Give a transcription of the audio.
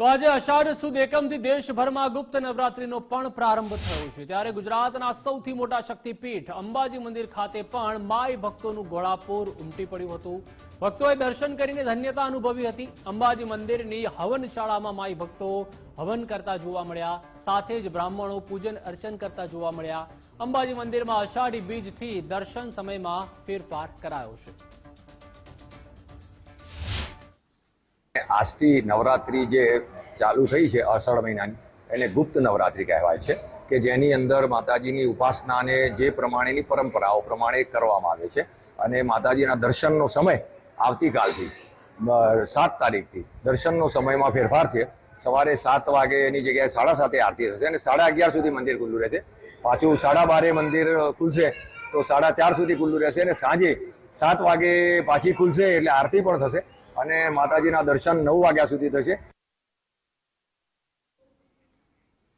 તો આજે અષાઢ સુદ એકમથી દેશભરમાં ગુપ્ત નવરાત્રીનો પણ પ્રારંભ થયો છે. ત્યારે ગુજરાતના સૌથી મોટા શક્તિપીઠ અંબાજી મંદિર ખાતે પણ માય ભક્તોનું ઘોડાપૂર ઉમટી પડ્યું હતું. ભક્તોએ દર્શન કરીને ધન્યતા અનુભવી હતી. અંબાજી મંદિરની હવનશાળામાં માય ભક્તો હવન કરતા જોવા મળ્યા. સાથે જ બ્રાહ્મણો પૂજન અર્ચન કરતા જોવા મળ્યા. અંબાજી મંદિરમાં અષાઢી બીજથી દર્શન સમયમાં ફેરફાર કરાયો છે. આજથી નવરાત્રિ જે ચાલુ થઈ છે અષાઢ મહિનાની, એને ગુપ્ત નવરાત્રી કહેવાય છે, કે જેની અંદર માતાજીની ઉપાસનાને જે પ્રમાણેની પરંપરાઓ પ્રમાણે કરવામાં આવે છે અને માતાજીના દર્શનનો સમય આવતીકાલથી સાત તારીખથી, દર્શનનો સમયમાં ફેરફાર છે સવારે સાત વાગેની જગ્યાએ સાડા સાતે આરતી થશે અને સાડા અગિયાર સુધી મંદિર ખુલ્લું રહેશે. પાછું સાડા બારે મંદિર ખુલશે તો સાડા ચાર સુધી ખુલ્લું રહેશે અને સાંજે સાત વાગે પાછી ખુલશે એટલે આરતી પણ થશે. અને માતાજીના દર્શન નવ વાગ્યા સુધી થશે.